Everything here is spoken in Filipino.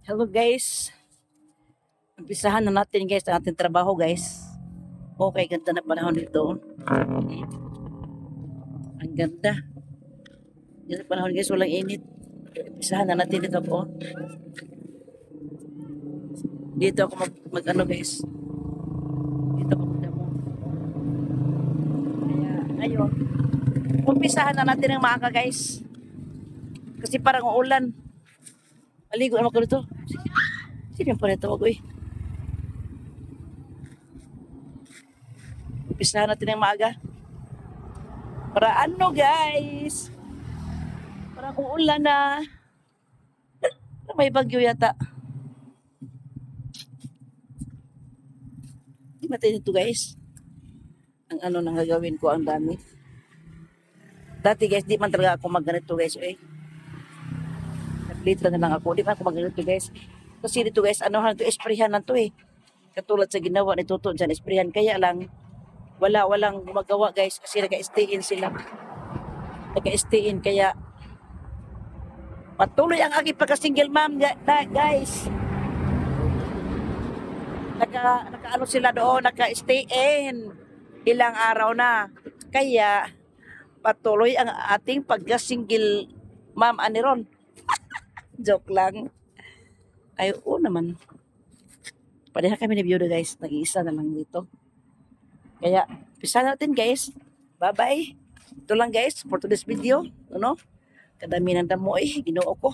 Hello guys. Umpisahan na natin guys ang ating trabaho guys. Okay, ganda na panahon dito. Ang ganda. Ganda panahon guys, walang init. Umpisahan na natin dito po. Dito ako mag, mag ano guys. Dito ako magdamo. Kaya, ayun. Umpisahan na natin ng maaga guys. Kasi parang uulan. Maligo naman ko dito. Sino yung pala tawag ko eh? Umpisahan natin ng maaga. Para ano guys? Para kung ulan na. May bagyo yata. Hindi natin ito guys. Ang ano nang gagawin ko ang dami. Dati guys, di man talaga ako magganito guys eh. Nag-litra na lang ako. Di man ako magganito guys. Kasi dito guys, ano to esprehan na to eh. Katulad sa ginawa ni Toto dyan, esprehan. Kaya lang, wala, walang gumagawa guys kasi naka-stay in sila. Naka-stay in kaya patuloy ang aking pagka-single mom guys. Naka, naka ano sila doon, naka-stay in ilang araw na. Kaya patuloy ang ating pagka-single mom aniron. Joke lang. Ay, oo naman. Pareha kami ni Biyuda guys. Nag-iisa na lang dito. Kaya, pisa natin guys. Bye-bye. Ito lang guys for today's video. Ano? Kadami ng damo eh. Ginoo ko.